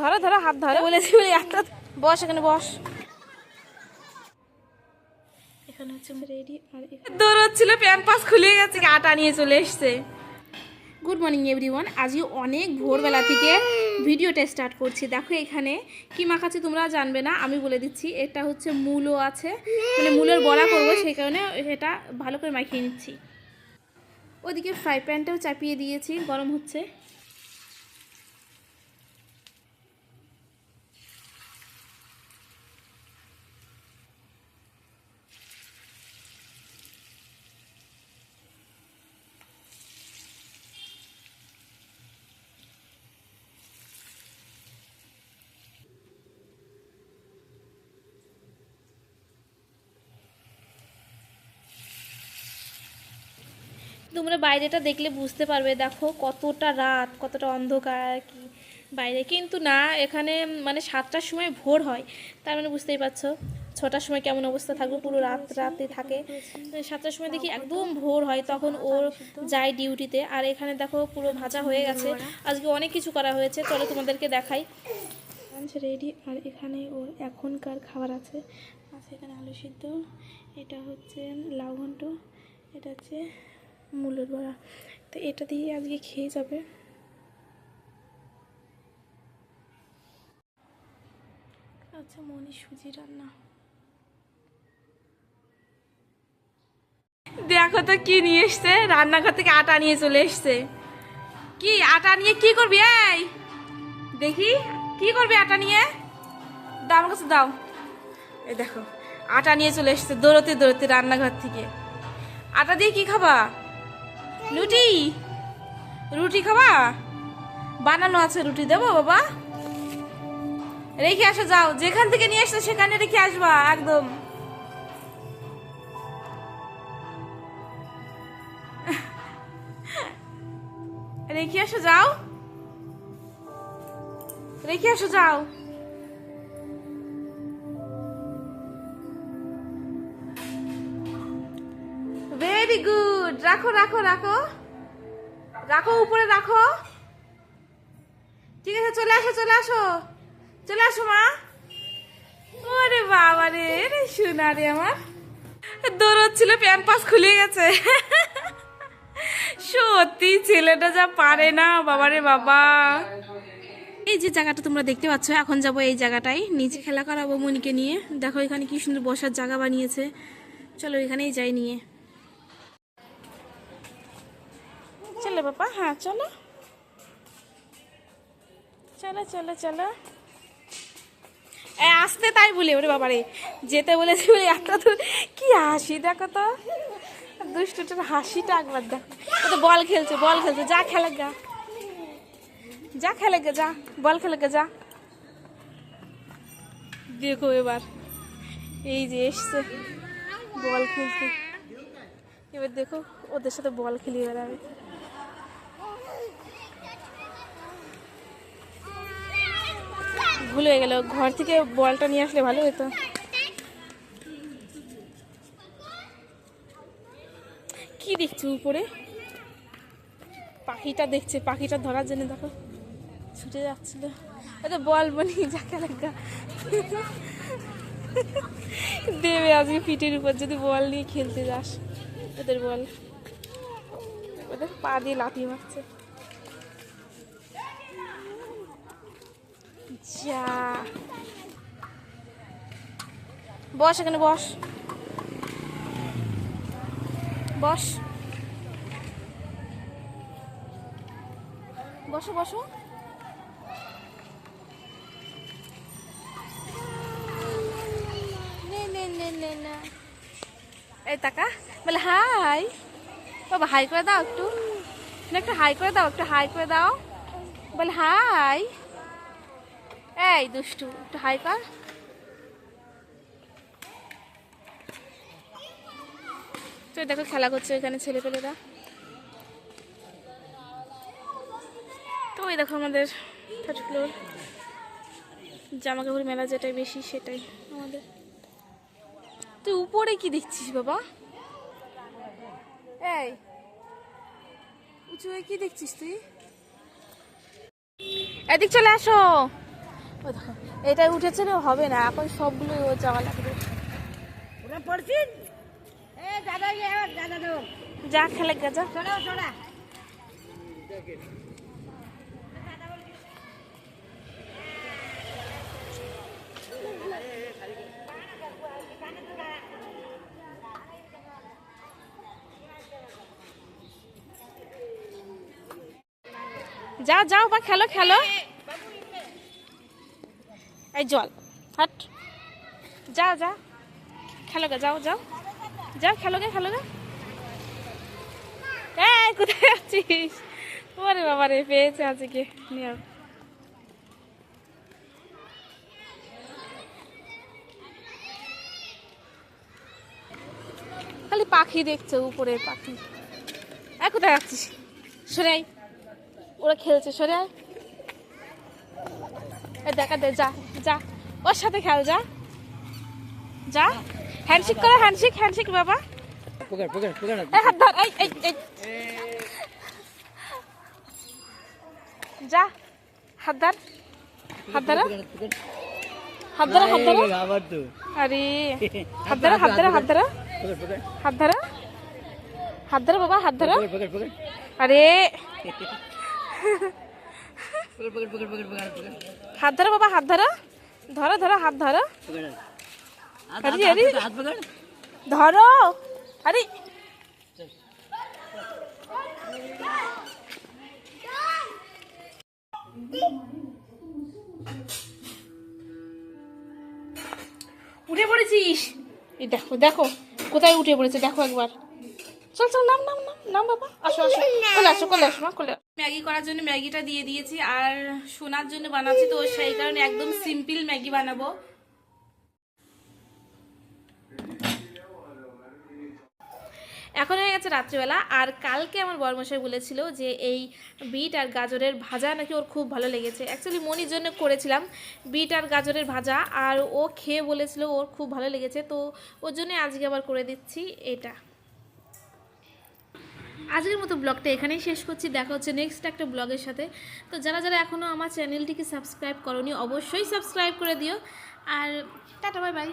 ধরো ধরো হাত ধরো। বলেছি বলে একটা বস এখানে বস। এখানে হচ্ছে রেডি আর দৌড়চ্ছিল প্যান্ট পাস খুলে গেছে আটা নিয়ে চলে এসছে। গুড মর্নিং এভরিওয়ান আজকে অনেক ভোরবেলা থেকে ভিডিওটা স্টার্ট করছি। দেখো এখানে কি মাখাচ্ছে তোমরা জানবে না আমি বলে দিচ্ছি। এটা হচ্ছে মূলও আছে মানে মূলের বড়া করব সেই কারণে এটা ভালো করে মাখিয়ে নিচ্ছি। ওদিকে ফ্রাই প্যানটাও চাপিয়ে দিয়েছি গরম হচ্ছে। তোমরা বাইরেটা দেখলে বুঝতে পারবে, দেখো কতটা রাত, কতটা অন্ধকার, কি বাইরে। কিন্তু না, এখানে মানে সাতটার সময় ভোর হয়, তার মানে বুঝতেই পারছ। ছটার সময় কেমন অবস্থা থাকবে, পুরো রাত রাতে থাকে। সাতটার সময় দেখি একদম ভোর হয়, তখন ওর যায় ডিউটিতে। আর এখানে দেখো পুরো ভাজা হয়ে গেছে। আজকে অনেক কিছু করা হয়েছে, চলো তোমাদেরকে দেখাই। রেডি আর এখানে ওর এখনকার খাবার আছে। আছে এখানে আলু সিদ্ধ, এটা হচ্ছে লাউ ঘন্ট, এটা হচ্ছে মূলের বড়া। তো এটা দিয়ে আজকে খেয়ে যাবে। আচ্ছা মনি সুজি রান্না। দেখো তো কি নিয়ে এসছে। রান্নাঘর থেকে আটা নিয়ে চলে এসছে। কি, আটা নিয়ে কি করবি? এই, দেখি, কি করবি আটা নিয়ে? দাও আমার কাছে, দাও। এই দেখো, আটা নিয়ে চলে এসছে দৌড়তে দৌড়তে রান্নাঘর থেকে। আটা দিয়ে কি খাবা? রুটি? রুটি খাবা? বানানো আছে, রুটি দেবো বাবা। রেখে আসো, যাও। যেখান থেকে নিয়ে আসছো সেখানে রেখে আসবা, একদম। রেখে আসো, যাও। রেখে আসো, যাও। ভেরি গুড রাখো রাখো রাখো। রাখো, উপরে রাখো। ঠিক আছে, চলে আসো চলে আসো। চলে আসো, মা। ওরে বাবা রে শোনা রে আমার। দৌড়চ্ছিল, প্যান্ট পাস খুলে গেছে। সত্যি, ছেলেটা যা পারে না বাবারে বাবা। এই যে জায়গাটা তোমরা দেখতে পাচ্ছ, এখন যাব এই জায়গাটায়। নিচে খেলা করাবো মনিকে নিয়ে। দেখো এখানে কি সুন্দর বসার জায়গা বানিয়েছে। চলো এখানেই যাই নিয়ে। চলো বাবা হ্যাঁ চলো। চলো চলো চলো। আসতে তাই বলে, ওরে বাবারে, যেতে বলেছি বলে এত দূর, কি হাসি, দেখো তো। দুষ্টুটার হাসিটা একবার দেখো। তো বল খেলছে বল খেলছে, যা খেলে গা। যা খেলে গে, যা, বল খেলে গে, যা। দেখো এবার, এই যে এসছে, বল খেলতে এবার দেখো, ওদের সাথে বল খেলিয়ে বেড়াবে। ভুল হয়ে গেল। ঘর থেকে বলটা নিয়ে আসলে ভালো হতো। কি দেখছি উপরে? পাখিটা দেখছে, পাখিটা ধরার জন্য দেখো। ছুটে যাচ্ছিল। বল বলি, যাকে লাগা। দেবে আজকে পিঠের উপর, যদি বল নিয়ে খেলতে যাস। ওদের বল। ওদের পা দিয়ে লাথি মারছে। যা। বস এখানে, বস। বস। বসো বসো। এই বলে, হাই। বাবা, হাই করে দাও একটু। একটু হাই করে দাও, একটু হাই করে দাও। বলে, হাই। এই দুষ্টু, একটু হাই কর। তো দেখো খেলা করছে এখানে ছেলে পেলেরা তো ওই দেখো আমাদের থার্ড ফ্লোর জামা কাপড় মেলা যেটাই বেশি সেটাই আমাদের। তুই উপরে কি দেখছিস বাবা? এই উঁচু কি দেখছিস তুই? এদিক চলে আসো। এটা উঠেছে না হবে না এখন সবগুলো ও যাওয়া লাগবে যা খেলে গা যা। চলো চলো যা যাও বা খেলো খেলো। এই জল, হাট। যা যা। খেলো গে যাও যাও। যাও খেলো গে খেলো গে কোথায় আছিস? ওরে বাবা রে, পেয়েছে আজকে, নিয়ে খালি পাখি দেখছে উপরে পাখি। কোথায় আছিস? সরে। ওরা খেলছে, সরে আয়। দেখা দে যা যা। ওর সাথে খেল যা। যা। হ্যান্ডশেক করো হ্যান্ডশেক হ্যান্ডশেক বাবা। পকড় পকড় পকড় এই হাত ধর এই এই এই। যা। হাত ধর। হাত ধরো। হাত ধরো হাত ধরো। আবার তো। আরে হাত ধরো হাত ধরো হাত ধরো। হাত ধরো। হাত ধরো বাবা হাত ধরো। আরে পকড় পকড় পকড় পকড় পকড় পকড় হাত ধরো বাবা হাত ধরো। ধরো ধরো হাত ধরো। আরে, আরে। ধরো। আরে। উঠে পড়েছিস? এই দেখো দেখো। কোথায় উঠে পড়েছে? দেখো একবার। চল চল নাম নাম নাম নাম বাবা। আসো আসো। কোলে আসো কোলে আসো মা কোলে ম্যাগি করার জন্য ম্যাগিটা দিয়ে দিয়েছি আর সোনার জন্য বানাচ্ছি, তো সেই কারণে একদম সিম্পল ম্যাগি বানাবো। এখন হয়ে গেছে রাত্রিবেলা, আর কালকে আমার বরমশাই বলেছিল যে এই বিট আর গাজরের ভাজা নাকি ওর খুব ভালো লেগেছে। অ্যাকচুয়ালি মনির জন্য করেছিলাম বিট আর গাজরের ভাজা, আর ও খেয়ে বলেছিল ওর খুব ভালো লেগেছে, তো ওর জন্য আজকে আবার করে দিচ্ছি এটা। আজকের মতো ব্লগটা এখানেই শেষ করছি। দেখা হচ্ছে নেক্সট একটা ব্লগের সাথে। তো যারা যারা এখনও আমার চ্যানেলটিকে সাবস্ক্রাইব করনি, অবশ্যই সাবস্ক্রাইব করে দিও। আর টাটা বাই বাই